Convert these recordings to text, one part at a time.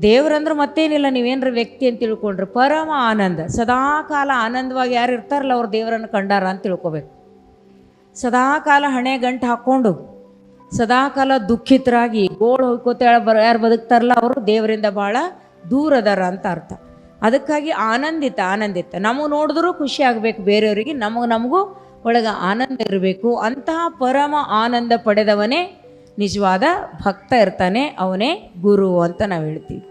ದೇವ್ರಂದ್ರೆ ಮತ್ತೇನಿಲ್ಲ, ನೀವೇನ್ರ ವ್ಯಕ್ತಿ ಅಂತ ತಿಳ್ಕೊಂಡ್ರೆ. ಪರಮ ಆನಂದ. ಸದಾಕಾಲ ಆನಂದವಾಗಿ ಯಾರು ಇರ್ತಾರಲ್ಲ ಅವ್ರು ದೇವರನ್ನು ಕಂಡಾರ ಅಂತ ತಿಳ್ಕೊಬೇಕು. ಸದಾಕಾಲ ಹಣೆ ಗಂಟು ಹಾಕ್ಕೊಂಡು ಸದಾಕಾಲ ದುಃಖಿತರಾಗಿ ಗೋಳು ಹೋಗ್ಕೋತ ಬರ, ಯಾರು ಬದುಕ್ತಾರಲ್ಲ ಅವರು ದೇವರಿಂದ ಭಾಳ ದೂರ ಅದಾರ ಅಂತ ಅರ್ಥ. ಅದಕ್ಕಾಗಿ ಆನಂದಿತ ಆನಂದಿತ. ನಮಗೆ ನೋಡಿದ್ರೂ ಖುಷಿ ಆಗಬೇಕು, ಬೇರೆಯವರಿಗೆ ನಮಗೆ, ನಮಗೂ ಒಳಗೆ ಆನಂದ ಇರಬೇಕು. ಅಂತಹ ಪರಮ ಆನಂದ ಪಡೆದವನೇ ನಿಜವಾದ ಭಕ್ತ ಇರ್ತಾನೆ, ಅವನೇ ಗುರು ಅಂತ ನಾವು ಹೇಳ್ತೀವಿ.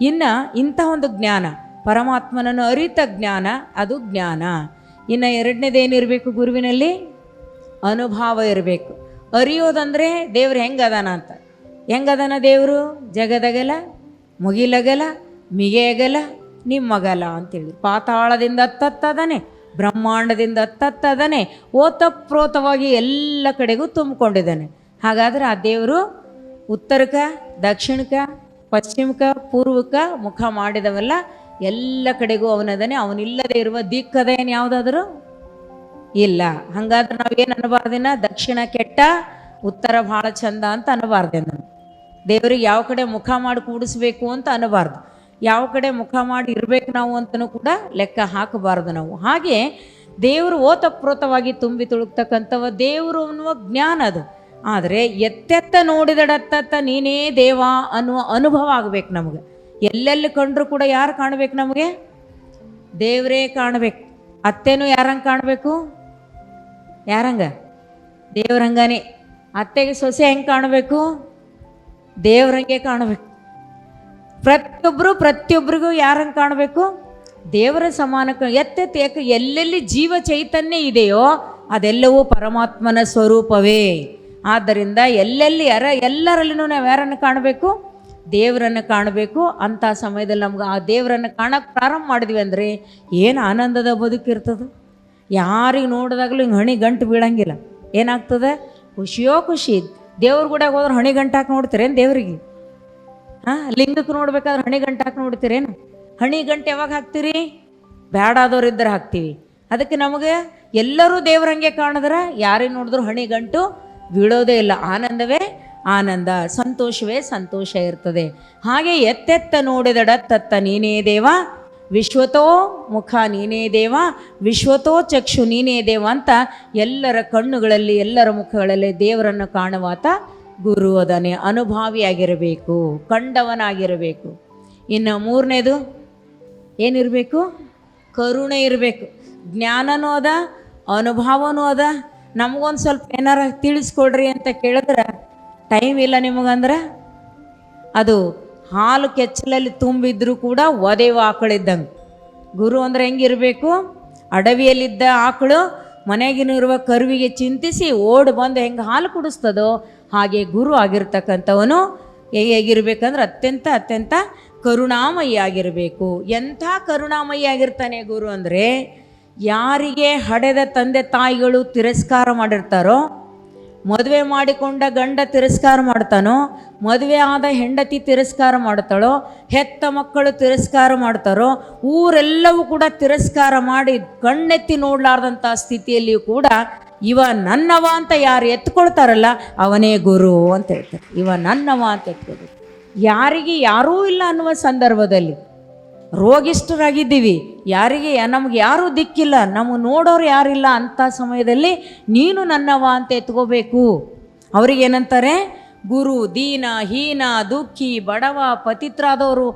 ಇನ್ನು ಇಂಥ ಒಂದು ಜ್ಞಾನ, ಪರಮಾತ್ಮನನ್ನು ಅರಿತ ಜ್ಞಾನ, ಅದು ಜ್ಞಾನ. ಇನ್ನು ಎರಡನೇದೇನಿರಬೇಕು ಗುರುವಿನಲ್ಲಿ? ಅನುಭವ ಇರಬೇಕು. ಅರಿಯೋದಂದರೆ ದೇವ್ರು ಹೆಂಗದಾನ ಅಂತ. ಹೆಂಗದಾನ ದೇವರು? ಜಗದಗಲ, ಮುಗಿಲಗಲ ಮಿಗೆಯಗಲ ನಿಮ್ಮಗಲ ಅಂತೇಳಿ. ಪಾತಾಳದಿಂದ ಹತ್ತತ್ತದಾನೆ ಬ್ರಹ್ಮಾಂಡದಿಂದ ಹತ್ತತ್ತದಾನೆ ಓತಪ್ರೋತವಾಗಿ ಎಲ್ಲ ಕಡೆಗೂ ತುಂಬಿಕೊಂಡಿದ್ದಾನೆ. ಹಾಗಾದ್ರೆ ಆ ದೇವರು ಉತ್ತರಕ ದಕ್ಷಿಣಕ ಪಶ್ಚಿಮಕ ಪೂರ್ವಕ ಮುಖ ಮಾಡಿದವಲ್ಲ, ಎಲ್ಲ ಕಡೆಗೂ ಅವನದನೇ, ಅವನಿಲ್ಲದೆ ಇರುವ ದಿಕ್ಕದೇನು ಯಾವುದಾದರೂ? ಇಲ್ಲ. ಹಂಗಾದ್ರೆ ನಾವೇನು ಅನ್ನಬಾರ್ದಿನ ದಕ್ಷಿಣ ಕೆಟ್ಟ, ಉತ್ತರ ಭಾಳ ಚಂದ ಅಂತ ಅನ್ನಬಾರ್ದೆ ನಾನು. ದೇವರಿಗೆ ಯಾವ ಕಡೆ ಮುಖ ಮಾಡಿ ಕೂಡಿಸ್ಬೇಕು ಅಂತ ಅನ್ನಬಾರ್ದು ಯಾವ ಕಡೆ ಮುಖ ಮಾಡಿ ಇರಬೇಕು ನಾವು ಅಂತಲೂ ಕೂಡ ಲೆಕ್ಕ ಹಾಕಬಾರ್ದು ನಾವು. ಹಾಗೆ ದೇವರು ಓತಪ್ರೋತವಾಗಿ ತುಂಬಿ ತುಳುಕ್ತಕ್ಕಂಥವ ದೇವರು ಅನ್ನುವ ಜ್ಞಾನ ಅದು. ಆದರೆ ಎತ್ತೆತ್ತ ನೋಡಿದಡತ್ತತ್ತ ನೀನೇ ದೇವ ಅನ್ನುವ ಅನುಭವ ಆಗಬೇಕು ನಮಗೆ. ಎಲ್ಲೆಲ್ಲಿ ಕಂಡರೂ ಕೂಡ ಯಾರು ಕಾಣಬೇಕು ನಮಗೆ? ದೇವರೇ ಕಾಣಬೇಕು. ಅತ್ತೆನೂ ಯಾರಂಗೆ ಕಾಣಬೇಕು? ಯಾರಂಗ? ದೇವ್ರಂಗನೇ. ಅತ್ತೆಗೆ ಸೊಸೆ ಹೆಂಗೆ ಕಾಣಬೇಕು? ದೇವರಂಗೆ ಕಾಣಬೇಕು. ಪ್ರತಿಯೊಬ್ಬರು ಪ್ರತಿಯೊಬ್ಬರಿಗೂ ಯಾರಂಗೆ ಕಾಣಬೇಕು? ದೇವರ ಸಮಾನಕ್ಕೆ ಎತ್ತೆತ್ತ ಯಾಕೆ ಎಲ್ಲೆಲ್ಲಿ ಜೀವ ಚೈತನ್ಯ ಇದೆಯೋ ಅದೆಲ್ಲವೂ ಪರಮಾತ್ಮನ ಸ್ವರೂಪವೇ. ಆದ್ದರಿಂದ ಎಲ್ಲೆಲ್ಲಿ ಯಾರ ಎಲ್ಲರಲ್ಲಿನೂ ನಾವು ಯಾರನ್ನು ಕಾಣಬೇಕು? ದೇವರನ್ನು ಕಾಣಬೇಕು. ಅಂಥ ಸಮಯದಲ್ಲಿ ನಮ್ಗೆ ಆ ದೇವರನ್ನು ಕಾಣಕ್ಕೆ ಪ್ರಾರಂಭ ಮಾಡಿದ್ವಿ ಅಂದರೆ ಏನು ಆನಂದದ ಬದುಕಿರ್ತದೆ ಯಾರಿಗೆ ನೋಡಿದಾಗಲೂ ಹಿಂಗೆ ಹಣಿ ಗಂಟು ಬೀಳಂಗಿಲ್ಲ. ಏನಾಗ್ತದೆ? ಖುಷಿಯೋ ಖುಷಿ. ದೇವ್ರ ಗುಡಿಯಾಗ ಹೋದ್ರೆ ಹಣಿ ಗಂಟು ಹಾಕಿ ನೋಡ್ತೀರೇನು ದೇವ್ರಿಗೆ? ಹಾಂ ಲಿಂಗಕ್ಕೆ ನೋಡ್ಬೇಕಾದ್ರೆ ಹಣಿ ಗಂಟು ಹಾಕಿ ನೋಡ್ತೀರೇನು? ಹಣಿ ಗಂಟು ಯಾವಾಗ ಹಾಕ್ತೀರಿ? ಬ್ಯಾಡಾದವ್ರು ಇದ್ದರೆ ಹಾಕ್ತೀವಿ. ಅದಕ್ಕೆ ನಮಗೆ ಎಲ್ಲರೂ ದೇವ್ರಂಗೆ ಕಾಣಿದ್ರೆ ಯಾರಿಗೆ ನೋಡಿದ್ರು ಹಣಿ ಗಂಟು ಬೀಳೋದೇ ಇಲ್ಲ. ಆನಂದವೇ ಆನಂದ, ಸಂತೋಷವೇ ಸಂತೋಷ ಇರ್ತದೆ. ಹಾಗೆ ಎತ್ತೆತ್ತ ನೋಡಿದಡ ತತ್ತ ನೀನೇ ದೇವ, ವಿಶ್ವತೋ ಮುಖ ನೀನೇ ದೇವ, ವಿಶ್ವತೋ ಚಕ್ಷು ನೀನೇ ದೇವ ಅಂತ ಎಲ್ಲರ ಕಣ್ಣುಗಳಲ್ಲಿ, ಎಲ್ಲರ ಮುಖಗಳಲ್ಲಿ ದೇವರನ್ನು ಕಾಣುವಾತ ಗುರು ಅದನೆ. ಅನುಭಾವಿಯಾಗಿರಬೇಕು, ಕಂಡವನಾಗಿರಬೇಕು. ಇನ್ನು ಮೂರನೇದು ಏನಿರಬೇಕು? ಕರುಣೆ ಇರಬೇಕು. ಜ್ಞಾನನೂ ಅದ, ಅನುಭವನೂ ಅದ. ನಮಗೊಂದು ಸ್ವಲ್ಪ ಏನಾರ ತಿಳಿಸ್ಕೊಡ್ರಿ ಅಂತ ಕೇಳಿದ್ರೆ ಟೈಮ್ ಇಲ್ಲ ನಿಮಗಂದ್ರೆ? ಅದು ಹಾಲು ಕೆಚ್ಚಲಲ್ಲಿ ತುಂಬಿದ್ರೂ ಕೂಡ ಒದೆವ ಆಕಳಿದ್ದಂಗೆ. ಗುರು ಅಂದ್ರೆ ಹೆಂಗಿರಬೇಕು? ಅಡವಿಯಲ್ಲಿದ್ದ ಆಕಳು ಮನೆಗಿನಿರುವ ಕರುವಿಗೆ ಚಿಂತಿಸಿ ಓಡಿ ಬಂದು ಹೆಂಗೆ ಹಾಲು ಕುಡಿಸ್ತದೋ ಹಾಗೆ ಗುರು ಆಗಿರ್ತಕ್ಕಂಥವನು ಹೇಗೆ ಹೇಗಿರ್ಬೇಕಂದ್ರೆ ಅತ್ಯಂತ ಅತ್ಯಂತ ಕರುಣಾಮಯಿ ಆಗಿರಬೇಕು. ಎಂಥ ಕರುಣಾಮಯಿ ಆಗಿರ್ತಾನೆ ಗುರು ಅಂದರೆ ಯಾರಿಗೆ ಹಡೆದ ತಂದೆ ತಾಯಿಗಳು ತಿರಸ್ಕಾರ ಮಾಡಿರ್ತಾರೋ, ಮದುವೆ ಮಾಡಿಕೊಂಡ ಗಂಡ ತಿರಸ್ಕಾರ ಮಾಡ್ತಾನೋ, ಮದುವೆ ಆದ ಹೆಂಡತಿ ತಿರಸ್ಕಾರ ಮಾಡ್ತಾಳೋ, ಹೆತ್ತ ಮಕ್ಕಳು ತಿರಸ್ಕಾರ ಮಾಡ್ತಾರೋ, ಊರೆಲ್ಲವೂ ಕೂಡ ತಿರಸ್ಕಾರ ಮಾಡಿ ಕಣ್ಣೆತ್ತಿ ನೋಡಲಾರ್ದಂಥ ಸ್ಥಿತಿಯಲ್ಲಿಯೂ ಕೂಡ ಇವ ನನ್ನವ ಅಂತ ಯಾರು ಎತ್ಕೊಳ್ತಾರಲ್ಲ, ಅವನೇ ಗುರು ಅಂತ ಹೇಳ್ತಾರೆ. ಇವ ನನ್ನವ ಅಂತ ಎತ್ಕೊಳ್ತಾರೆ. ಯಾರಿಗೆ ಯಾರೂ ಇಲ್ಲ ಅನ್ನುವ ಸಂದರ್ಭದಲ್ಲಿ ರೋಗಿಷ್ಠರಾಗಿದ್ದೀವಿ. ಯಾರಿಗೆ ನಮ್ಗೆ ಯಾರೂ ದಿಕ್ಕಿಲ್ಲ. ನಮಗೆ ನೋಡೋರು ಯಾರಿಲ್ಲ ಅಂಥ ಸಮಯದಲ್ಲಿ ನೀನು ನನ್ನವ ಅಂತ ಎತ್ಕೋಬೇಕು. ಅವ್ರಿಗೇನಂತಾರೆ ಗುರು, ದೀನ, ಹೀನ, ದುಃಖಿ, ಬಡವ, ಪತಿತ್ರಾದವರು,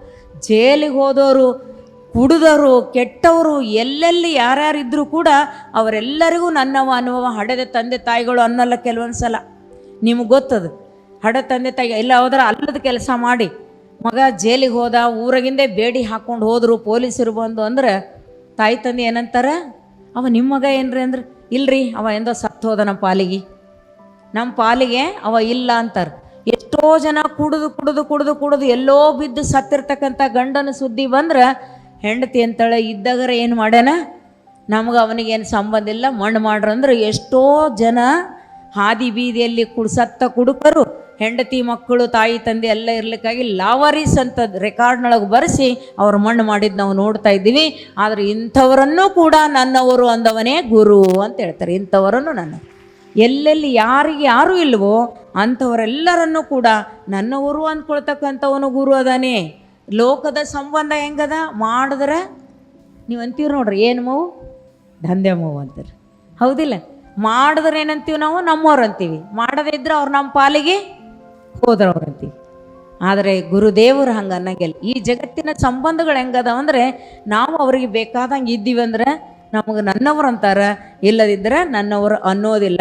ಜೈಲಿಗೆ ಹೋದವರು, ಕುಡಿದವರು, ಕೆಟ್ಟವರು, ಎಲ್ಲೆಲ್ಲಿ ಯಾರ್ಯಾರಿದ್ದರೂ ಕೂಡ ಅವರೆಲ್ಲರಿಗೂ ನನ್ನವ ಅನ್ನುವ ಹಡೆದ ತಂದೆ ತಾಯಿಗಳು ಅನ್ನಲ್ಲ ಕೆಲವೊಂದು ಸಲ ನಿಮಗೆ ಗೊತ್ತದು. ಹಡ ತಂದೆ ತಾಯಿ, ಎಲ್ಲ ಹೋದ್ರೆ ಅಲ್ಲದ ಕೆಲಸ ಮಾಡಿ. ಮಗ ಜೈಲಿಗೆ ಹೋದ, ಊರಾಗಿಂದೇ ಬೇಡಿ ಹಾಕ್ಕೊಂಡು ಹೋದರು ಪೊಲೀಸರು ಬಂದು ಅಂದ್ರೆ, ತಾಯಿ ತಂದೆ ಏನಂತಾರೆ? ಅವ ನಿಮ್ಮ ಮಗ ಏನ್ರಿ ಅಂದ್ರೆ, ಇಲ್ರಿ, ಅವ ಎಂದೋ ಸತ್ತು ಹೋದ ನಮ್ಮ ಪಾಲಿಗೆ. ನಮ್ಮ ಪಾಲಿಗೆ ಅವ ಇಲ್ಲ ಅಂತಾರೆ. ಎಷ್ಟೋ ಜನ ಕುಡಿದು ಕುಡಿದು ಕುಡಿದು ಕುಡಿದು ಎಲ್ಲೋ ಬಿದ್ದು ಸತ್ತಿರ್ತಕ್ಕಂಥ ಗಂಡನ ಸುದ್ದಿ ಬಂದ್ರೆ, ಹೆಂಡತಿ ಅಂತಳೆ ಇದ್ದಾಗರ ಏನು ಮಾಡ್ಯಾನ? ನಮ್ಗೆ ಅವನಿಗೇನು ಸಂಬಂಧ ಇಲ್ಲ, ಮಣ್ಣು ಮಾಡ್ರಂದ್ರೆ ಎಷ್ಟೋ ಜನ ಹಾದಿ ಬೀದಿಯಲ್ಲಿ ಕುಡ್ ಸತ್ತ ಕುಡುಕರು ಹೆಂಡತಿ ಮಕ್ಕಳು, ತಾಯಿ, ತಂದೆ ಎಲ್ಲ ಇರಲಿಕ್ಕಾಗಿ ಲಾವರೀಸ್ ಅಂತ ರೆಕಾರ್ಡ್ನೊಳಗೆ ಬರೆಸಿ ಅವ್ರು ಮಣ್ಣು ಮಾಡಿದ್ದು ನಾವು ನೋಡ್ತಾ ಇದ್ದೀವಿ. ಆದರೆ ಇಂಥವರನ್ನು ಕೂಡ ನನ್ನವರು ಅಂದವನೇ ಗುರು ಅಂತ ಹೇಳ್ತಾರೆ. ಇಂಥವರನ್ನು ನನ್ನ. ಎಲ್ಲೆಲ್ಲಿ ಯಾರಿಗೆ ಯಾರೂ ಇಲ್ವೋ ಅಂಥವರೆಲ್ಲರನ್ನು ಕೂಡ ನನ್ನವರು ಅಂದ್ಕೊಳ್ತಕ್ಕಂಥವನು ಗುರು ಅದಾನೆ. ಲೋಕದ ಸಂಬಂಧ ಹೆಂಗದ? ಮಾಡಿದ್ರೆ ನೀವು ಅಂತೀವಿ ನೋಡ್ರಿ, ಏನು ಮವು ದಂಧೆ ಮವು ಅಂತೀರಿ. ಹೌದಿಲ್ಲ? ಮಾಡಿದ್ರೆ ಏನಂತೀವಿ ನಾವು? ನಮ್ಮವ್ರು ಅಂತೀವಿ. ಮಾಡದೇ ಇದ್ರೆ ಅವ್ರು ನಮ್ಮ ಪಾಲಿಗೆ ಹೋದ್ರವ್ರು ಅಂತೀವಿ ಆದರೆ ಗುರುದೇವರು ಹಂಗೆ ಅನ್ನಂಗಿಲ್ಲ ಈ ಜಗತ್ತಿನ ಸಂಬಂಧಗಳು ಹೆಂಗದಾವ ಅಂದರೆ ನಾವು ಅವ್ರಿಗೆ ಬೇಕಾದಂಗೆ ಇದ್ದೀವಿ ಅಂದ್ರೆ ನಮಗೆ ನನ್ನವರು ಅಂತಾರೆ ಇಲ್ಲದಿದ್ದರೆ ನನ್ನವರು ಅನ್ನೋದಿಲ್ಲ.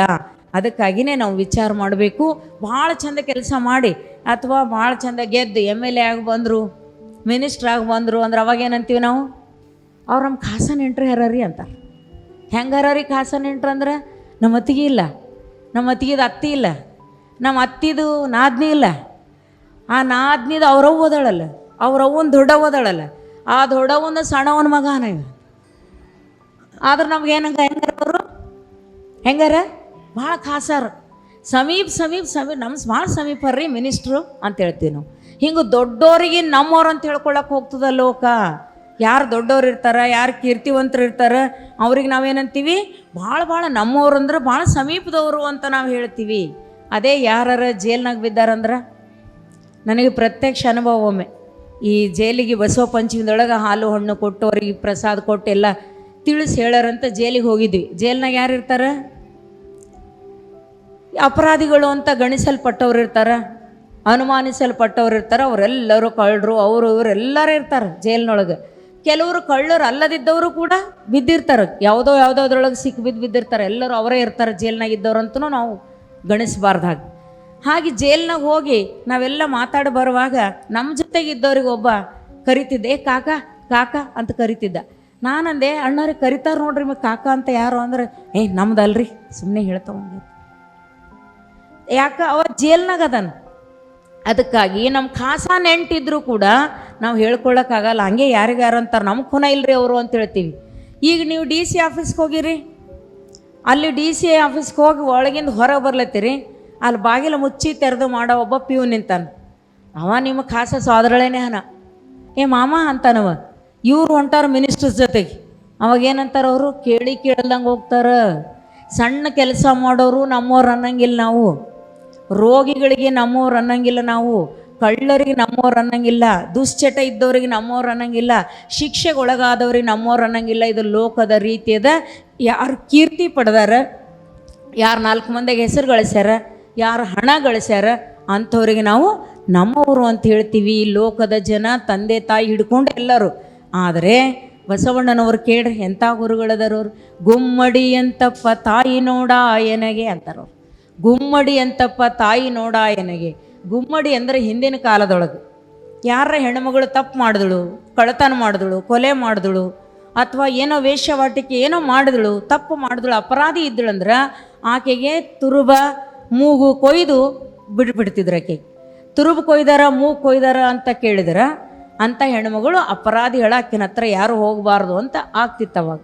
ಅದಕ್ಕಾಗಿಯೇ ನಾವು ವಿಚಾರ ಮಾಡಬೇಕು. ಭಾಳ ಚಂದ ಕೆಲಸ ಮಾಡಿ, ಅಥವಾ ಭಾಳ ಚಂದ ಗೆದ್ದು ಎಂ ಎಲ್ ಎ ಆಗಿ ಬಂದರು ಆಗಿ ಬಂದರು ಅಂದ್ರೆ ಅವಾಗ ಏನಂತೀವಿ ನಾವು? ಅವ್ರು ನಮ್ಮ ಖಾಸ ನೆಂಟ್ರು ಹರರಿ ಅಂತ ಹೆಂಗೆ ಹರರಿ ಖಾಸ ನೆಂಟ್ರು ಅಂದ್ರೆ? ನಮ್ಮ ಅತ್ತಿಗೆ ಇಲ್ಲ. ನಮ್ಮ ಅತ್ತಿಗೆದು ಅತ್ತಿ ಇಲ್ಲ. ನಮ್ಮ ಅತ್ತಿದು ನಾದ್ನಿ ಇಲ್ಲ. ಆ ನಾದ್ನಿದು ಅವ್ರವ್ವ ಓದಾಳಲ್ಲ. ಅವ್ರವ್ವನ ದೊಡ್ಡವ ಓದಾಳಲ್ಲ. ಆ ದೊಡ್ಡವನ ಸಣ್ಣವನ ಮಗನ ಇವ. ಆದ್ರೆ ನಮ್ಗೆ ಏನಂಗ ಹೆಂಗಾರ ಅವರು? ಹೆಂಗಾರ? ಭಾಳ ಖಾಸಾರ. ಸಮೀಪ ಸಮೀಪ ಸಮೀಪ ನಮ್ಮ ಭಾಳ ಸಮೀಪ ರೀ ಮಿನಿಸ್ಟ್ರು ಅಂತ ಹೇಳ್ತೀವಿ ನಾವು. ಹಿಂಗೆ ದೊಡ್ಡೋರಿಗೆ ನಮ್ಮವ್ರು ಅಂತ ಹೇಳ್ಕೊಳಕ್ಕೆ ಹೋಗ್ತದ ಲೋಕ. ಯಾರು ದೊಡ್ಡವ್ರು ಇರ್ತಾರೆ, ಯಾರು ಕೀರ್ತಿವಂತರು ಇರ್ತಾರೆ, ಅವ್ರಿಗೆ ನಾವೇನಂತೀವಿ ಭಾಳ ಭಾಳ ನಮ್ಮವ್ರು ಅಂದ್ರೆ ಭಾಳ ಸಮೀಪದವರು ಅಂತ ನಾವು ಹೇಳ್ತೀವಿ. ಅದೇ ಯಾರ ಜೇಲ್ನಾಗ ಬಿದ್ದಾರಂದ್ರೆ? ನನಗೆ ಪ್ರತ್ಯಕ್ಷ ಅನುಭವ ಒಮ್ಮೆ. ಈ ಜೈಲಿಗೆ ಬಸವ ಪಂಚಮಿದೊಳಗೆ ಹಾಲು, ಹಣ್ಣು ಕೊಟ್ಟು ಅವ್ರಿಗೆ ಪ್ರಸಾದ ಕೊಟ್ಟು ಎಲ್ಲ ತಿಳಿಸಿ ಹೇಳಾರಂತ ಜೈಲಿಗೆ ಹೋಗಿದ್ವಿ. ಜೈಲ್ನಾಗ ಯಾರು ಇರ್ತಾರೆ? ಅಪರಾಧಿಗಳು ಅಂತ ಗಣಿಸಲ್ಪಟ್ಟವ್ರು ಇರ್ತಾರೆ, ಅನುಮಾನಿಸಲ್ಪಟ್ಟವ್ರು ಇರ್ತಾರೆ, ಅವರೆಲ್ಲರೂ ಕಳ್ಳರು, ಅವರು ಇವರು ಎಲ್ಲರೂ ಇರ್ತಾರೆ ಜೈಲ್ನೊಳಗೆ. ಕೆಲವರು ಕಳ್ಳರು ಅಲ್ಲದಿದ್ದವರು ಕೂಡ ಬಿದ್ದಿರ್ತಾರೆ. ಯಾವುದೋ ಯಾವುದೋ ಅದ್ರೊಳಗೆ ಸಿಕ್ಕಿ ಬಿದ್ದು ಬಿದ್ದಿರ್ತಾರೆ. ಎಲ್ಲರೂ ಅವರೇ ಇರ್ತಾರೆ ಜೈಲ್ನಾಗ ಇದ್ದವ್ರಂತೂ ನಾವು ಗಣಿಸಬಾರ್ದು ಹಾಗೆ ಜೇಲ್ನಾಗ ಹೋಗಿ ನಾವೆಲ್ಲ ಮಾತಾಡಿ ಬರುವಾಗ ನಮ್ಮ ಜೊತೆಗೆ ಇದ್ದವ್ರಿಗೆ ಒಬ್ಬ ಕರಿತಿದ್ದೆ "ಏ ಕಾಕ ಕಾಕ ಅಂತ ಕರಿತಿದ್ದ. ನಾನಂದೆ ಅಣ್ಣವ್ರಿಗೆ ಕರಿತಾರೆ ನೋಡ್ರಿ ಮ ಕಾಕ ಅಂತ ಯಾರು? ಅಂದ್ರೆ, ಏ, ನಮ್ದಲ್ರಿ. ಸುಮ್ಮನೆ ಹೇಳ್ತಾವ ಯಾಕ, ಅವ ಜೇಲ್ನಾಗ ಅದಾನ. ಅದಕ್ಕಾಗಿ ನಮ್ಮ ಖಾಸ ನೆಂಟಿದ್ರು ಕೂಡ ನಾವು ಹೇಳ್ಕೊಳಕ್ಕಾಗಲ್ಲ ಹಂಗೆ ಯಾರಿಗಾರು ಅಂತಾರೆ ನಮ್ಮ ಖುನ ಇಲ್ರಿ ಅವರು ಅಂತ ಹೇಳ್ತೀವಿ. ಈಗ ನೀವು ಡಿ ಸಿ ಆಫೀಸ್ಗೆ ಹೋಗಿರಿ. ಅಲ್ಲಿ ಡಿ ಸಿ ಆಫೀಸ್ಗೆ ಹೋಗಿ ಒಳಗಿಂದ ಹೊರಗೆ ಬರ್ಲತ್ತೀರಿ, ಅಲ್ಲಿ ಬಾಗಿಲು ಮುಚ್ಚಿ ತೆರೆದು ಮಾಡೋ ಒಬ್ಬ ಪ್ಯೂ ನಿಂತಾನ. ಅವ ನಿಮ್ಮ ಖಾಸ ಸೋದರಳೇನೇ ಹನ ಏ ಮಾಮ ಅಂತಾನವ, ಇವ್ರು ಹೊಂಟಾರ ಮಿನಿಸ್ಟರ್ಸ್ ಜೊತೆಗೆ. ಅವಾಗ ಏನಂತಾರೆ ಅವರು? ಕೇಳಿ ಕೇಳ್ದಂಗೆ ಹೋಗ್ತಾರೆ. ಸಣ್ಣ ಕೆಲಸ ಮಾಡೋರು ನಮ್ಮವ್ರು ಅನ್ನಂಗಿಲ್ಲ ನಾವು. ರೋಗಿಗಳಿಗೆ ನಮ್ಮವ್ರು ಅನ್ನಂಗಿಲ್ಲ ನಾವು. ಕಳ್ಳರಿಗೆ ನಮ್ಮವ್ರು ಅನ್ನಂಗಿಲ್ಲ, ದುಶ್ಚಟ ಇದ್ದವ್ರಿಗೆ ನಮ್ಮವ್ರು ಅನ್ನಂಗಿಲ್ಲ ಶಿಕ್ಷೆಗೆ ಒಳಗಾದವ್ರಿಗೆ ನಮ್ಮವ್ರು ಅನ್ನಂಗಿಲ್ಲ. ಇದು ಲೋಕದ ರೀತಿಯದ ಯಾರು ಕೀರ್ತಿ ಪಡೆದಾರ, ಯಾರು ನಾಲ್ಕು ಮಂದಿಗೆ ಹೆಸರು ಗಳಿಸ್ಯಾರ, ಯಾರು ಹಣ ಗಳಿಸ್ಯಾರ, ಅಂಥವ್ರಿಗೆ ನಾವು ನಮ್ಮವರು ಅಂತ ಹೇಳ್ತೀವಿ. ಲೋಕದ ಜನ ತಂದೆ ತಾಯಿ ಹಿಡ್ಕೊಂಡು ಎಲ್ಲರೂ. ಆದರೆ ಬಸವಣ್ಣನವರು ಕೇಳ್ರಿ ಎಂಥ ಗುರುಗಳದರವ್ರು ಗುಮ್ಮಡಿ ಅಂತಪ್ಪ ತಾಯಿ ನೋಡಾಯನಗೆ ಅಂತಾರವ್ರು ಗುಮ್ಮಡಿ ಅಂತಪ್ಪ ತಾಯಿ ನೋಡಾಯನಗೆ? ಗುಮ್ಮಡಿ ಅಂದರೆ ಹಿಂದಿನ ಕಾಲದೊಳಗೆ. ಯಾರ ಹೆಣ್ಮಗಳು ತಪ್ಪು ಮಾಡಿದಳು, ಕಳ್ಳತನ ಮಾಡಿದಳು, ಕೊಲೆ ಮಾಡಿದಳು, ಅಥವಾ ಏನೋ ವೇಶ್ಯವಾಟಿಕೆ ಏನೋ ಮಾಡಿದಳು, ತಪ್ಪು ಮಾಡಿದಳು, ಅಪರಾಧಿ ಇದ್ದಳಂದ್ರೆ ಆಕೆಗೆ ತುರುಬ ಮೂಗು ಕೊಯ್ದು ಬಿಡ್ಬಿಡ್ತಿದ್ರು ಆಕೆಗೆ. ತುರುಬು ಕೊಯ್ದಾರ, ಮೂಗು ಕೊಯ್ದಾರ ಅಂತ ಕೇಳಿದ್ರೆ ಅಂಥ ಹೆಣ್ಮಗಳು ಅಪರಾಧಿ ಆಕಿನ ಹತ್ರ ಯಾರು ಹೋಗಬಾರ್ದು ಅಂತ ಆಗ್ತಿತ್ತು ಅವಾಗ.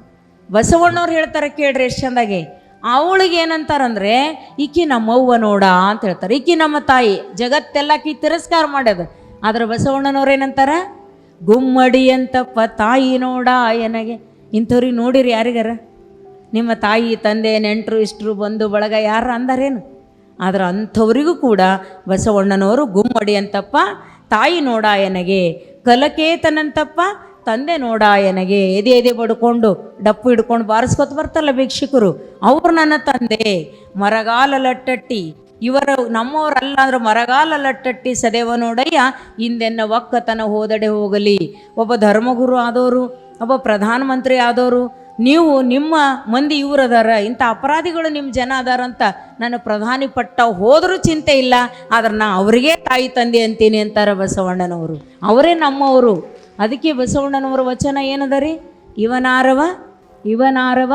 ಬಸವಣ್ಣವ್ರು ಹೇಳ್ತಾರೆ ಕೇಳ್ರಿ ಎಷ್ಟು ಚಂದಾಗಿ. ಅವಳಿಗೆ ಏನಂತಾರಂದ್ರೆ, ಈಕಿ ನಮ್ಮವ್ವ ನೋಡ ಅಂತ ಹೇಳ್ತಾರೆ. ಈಕಿ ನಮ್ಮ ತಾಯಿ ಜಗತ್ತೆಲ್ಲಕಿ ತಿರಸ್ಕಾರ ಮಾಡ್ಯದ. ಆದ್ರೆ ಬಸವಣ್ಣನವ್ರು ಏನಂತಾರ ಗುಮ್ಮಡಿ ಅಂತಪ್ಪ ತಾಯಿ ನೋಡ ಎನಗೆ. ಇಂಥವ್ರಿಗೆ ನೋಡಿರಿ ಯಾರಿಗಾರ? ನಿಮ್ಮ ತಾಯಿ, ತಂದೆ, ನೆಂಟರು, ಇಷ್ಟರು, ಬಂಧು, ಬಳಗ ಯಾರು ಅಂದಾರೇನು? ಆದ್ರೆ ಅಂಥವರಿಗೂ ಕೂಡ ಬಸವಣ್ಣನವರು ಗುಮ್ಮಡಿ ಅಂತಪ್ಪ ತಾಯಿ ನೋಡಾಯನಗೆ ಕಲಕೇತನಂತಪ್ಪ ತಂದೆ ನೋಡಾಯನಗೆ ಎದೆ ಎದೆ ಬಡ್ಕೊಂಡು, ಡಪ್ಪು ಹಿಡ್ಕೊಂಡು ಬಾರಿಸ್ಕೊತ ಬರ್ತಾರಲ್ಲ ಭಿಕ್ಷುಕರು. ಅವ್ರು ನನ್ನ ತಂದೆ. ಮರಗಾಲ ಲಟ್ಟಟ್ಟಿ. ಇವರ ನಮ್ಮವರಲ್ಲ ಅಂದ್ರೆ ಮರಗಾಲ ಲಟ್ಟಟ್ಟಿ ಸದೇವ ನೋಡಯ್ಯ, ಹಿಂದೆನ್ನ ಒಕ್ಕತನ ಹೋದಡೆ ಹೋಗಲಿ. ಒಬ್ಬ ಧರ್ಮಗುರು ಆದವರು ಒಬ್ಬ ಪ್ರಧಾನಮಂತ್ರಿ ಆದವರು ನೀವು ನಿಮ್ಮ ಮಂದಿ ಇವರದಾರ, ಇಂಥ ಅಪರಾಧಿಗಳು ನಿಮ್ಮ ಜನ ಅದಾರಂತ ನಾನು ಪ್ರಧಾನಿ ಪಟ್ಟ ಹೋದರೂ ಚಿಂತೆ ಇಲ್ಲ, ಆದ್ರೆ ನಾ ಅವರಿಗೆ ತಾಯಿ ತಂದೆ ಅಂತೀನಿ ಅಂತಾರೆ ಬಸವಣ್ಣನವರು. ಅವರೇ ನಮ್ಮವರು. ಅದಕ್ಕೆ ಬಸವಣ್ಣನವರ ವಚನ ಏನದ ರೀ ಇವನಾರವ ಇವನಾರವ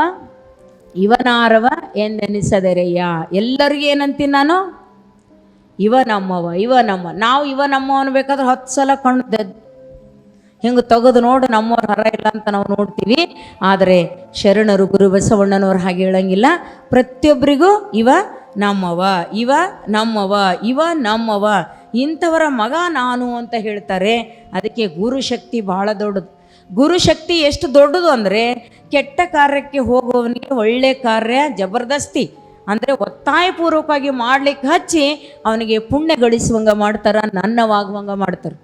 ಇವನಾರವ ಎಂದೆನಿಸದೆರೆಯ್ಯ ಎಲ್ಲರಿಗೂ ಏನಂತೀನಿ ನಾನು? ಇವ ನಮ್ಮವ ಇವ ನಮ್ಮ ನಾವು ಇವ ನಮ್ಮ ಅನ್ಬೇಕಾದ್ರೆ ಹತ್ತು ಸಲ ಕಣ್ಣು ಹಿಂಗೆ ತೆಗೆದು ನೋಡು, ನಮ್ಮವ್ರ ಹರ ಇಲ್ಲ ಅಂತ ನಾವು ನೋಡ್ತೀವಿ. ಆದರೆ ಶರಣರು ಗುರು ಬಸವಣ್ಣನವ್ರು ಹಾಗೆ ಹೇಳಂಗಿಲ್ಲ. ಪ್ರತಿಯೊಬ್ಬರಿಗೂ ಇವ ನಮ್ಮವ ಇವ ನಮ್ಮವ ಇವ ನಮ್ಮವ. ಇಂಥವರ ಮಗ ನಾನು ಅಂತ ಹೇಳ್ತಾರೆ. ಅದಕ್ಕೆ ಗುರುಶಕ್ತಿ ಬಹಳ ದೊಡ್ಡದು. ಗುರುಶಕ್ತಿ ಎಷ್ಟು ದೊಡ್ಡದು ಅಂದರೆ ಕೆಟ್ಟ ಕಾರ್ಯಕ್ಕೆ ಹೋಗುವವನಿಗೆ ಒಳ್ಳೆ ಕಾರ್ಯ ಜಬರ್ದಸ್ತಿ. ಅಂದರೆ ಒತ್ತಾಯಪೂರ್ವಕವಾಗಿ ಮಾಡ್ಲಿಕ್ಕೆ ಹಚ್ಚಿ ಅವನಿಗೆ ಪುಣ್ಯ ಗಳಿಸುವಂಗೆ ಮಾಡ್ತಾರ, ನನ್ನವಾಗುವಂಗ ಮಾಡ್ತಾರೆ.